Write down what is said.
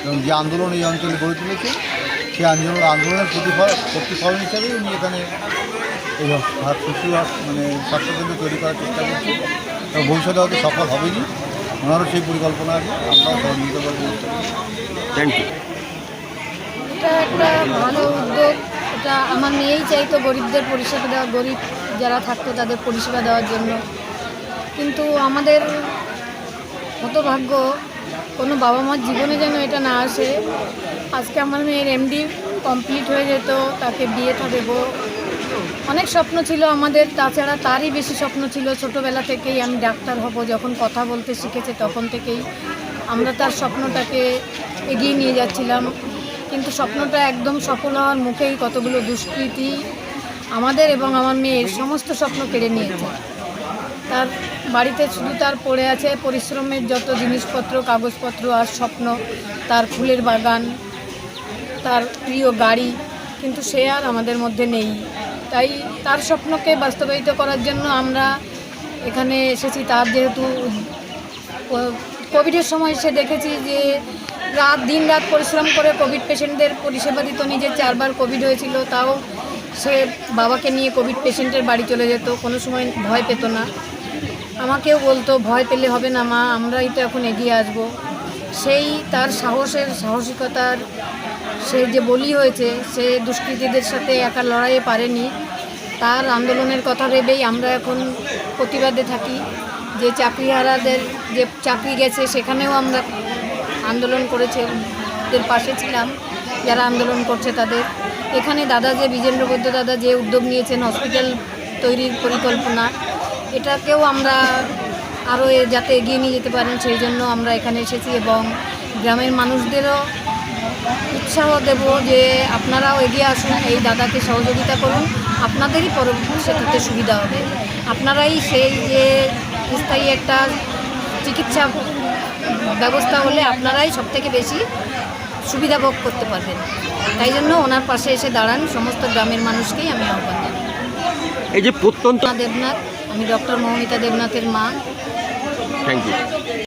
এবং যে আন্দোলন এই অঞ্চলে গড়ে তুলেছে সেই আন্দোলন আন্দোলনের প্রতিফল প্রতিফলন হিসাবেই উনি এখানে এই শিশু মানে স্বাস্থ্যকেন্দ্র তৈরি করার চেষ্টা করছেন। এবং ভবিষ্যতে হয়তো সফল হবেনি ওনারও সেই পরিকল্পনা আছে। আমরাও সহযোগিতা করব। থ্যাংক ইউ এটা একটা ভালো উদ্যোগ। এটা আমার মেয়েই চাইতো গরিবদের পরিষেবা দেওয়া গরিব যারা থাকতো তাদের পরিষেবা দেওয়ার জন্য। কিন্তু আমাদের হতভাগ্য কোনো বাবা মার জীবনে যেন এটা না আসে, আজকে আমার মেয়ের এমডি কমপ্লিট হয়ে যেত, তাকে বিয়েটা দেবো। অনেক স্বপ্ন ছিল আমাদের, তাছাড়া তারই বেশি স্বপ্ন ছিল ছোটোবেলা থেকেই আমি ডাক্তার হব, যখন কথা বলতে শিখেছে তখন থেকেই। আমরা তার স্বপ্নটাকে এগিয়ে নিয়ে যাচ্ছিলাম, কিন্তু স্বপ্নটা একদম সফল হওয়ার মুখেই কতগুলো দুষ্কৃতি আমাদের এবং আমার মেয়ের সমস্ত স্বপ্ন কেড়ে নিয়েছে। তার বাড়িতে শুধু তার পড়ে আছে, পরিশ্রমের যত জিনিসপত্র, কাগজপত্র আর স্বপ্ন, তার ফুলের বাগান, তার প্রিয় গাড়ি, কিন্তু সে আর আমাদের মধ্যে নেই। তাই তার স্বপ্নকে বাস্তবায়িত করার জন্য আমরা এখানে এসেছি। তার যেহেতু কোভিডের সময় সে দেখেছি যে রাত দিন রাত পরিশ্রম করে কোভিড পেশেন্টদের পরিষেবা দিত। নিজের চারবার কোভিড হয়েছিল, তাও সে বাবাকে নিয়ে কোভিড পেশেন্টের বাড়ি চলে যেত, কোনো সময় ভয় পেত না। আমাকেও বলতো, ভয় পেলে হবে না মা, আমরাই তো এখন এগিয়ে আসব। সেই তার সাহসের সাহসিকতার সে যে বলি হয়েছে, সে দুষ্কৃতীদের সাথে একা লড়াইয়ে পারেনি। তার আন্দোলনের কথা ভেবেই আমরা এখন প্রতিবাদে থাকি যে চাকরিহারাদের যে চাকরি গেছে, সেখানেও আমরা আন্দোলন করেছে পাশে ছিলাম। যারা আন্দোলন করছে তাদের। এখানে দাদা যে, বিজেন্দ্র বৈদ্য দাদা যে উদ্যোগ নিয়েছেন, হসপিটাল তৈরির পরিকল্পনা, এটাকেও আমরা আরও যাতে এগিয়ে নিয়ে যেতে পারেন, সেই জন্য আমরা এখানে এসেছি এবং গ্রামের মানুষদেরও উৎসাহ দেব যে আপনারাও এগিয়ে আসুন, এই দাদাকে সহযোগিতা করুন। আপনাদেরই পরবর্তীতে সুবিধা হবে। আপনারাই সেই যে স্থায়ী একটা চিকিৎসা ব্যবস্থা হলে আপনারাই সবথেকে বেশি সুবিধা ভোগ করতে পারবেন। তাই জন্য ওনার পাশে এসে দাঁড়ান সমস্ত গ্রামের মানুষকেই আমি আহ্বান জানাই। এই যে প্রত্যন্ত দেবনাথ আমি ডক্টর মৌমিতা দেবনাথের মা। Thank you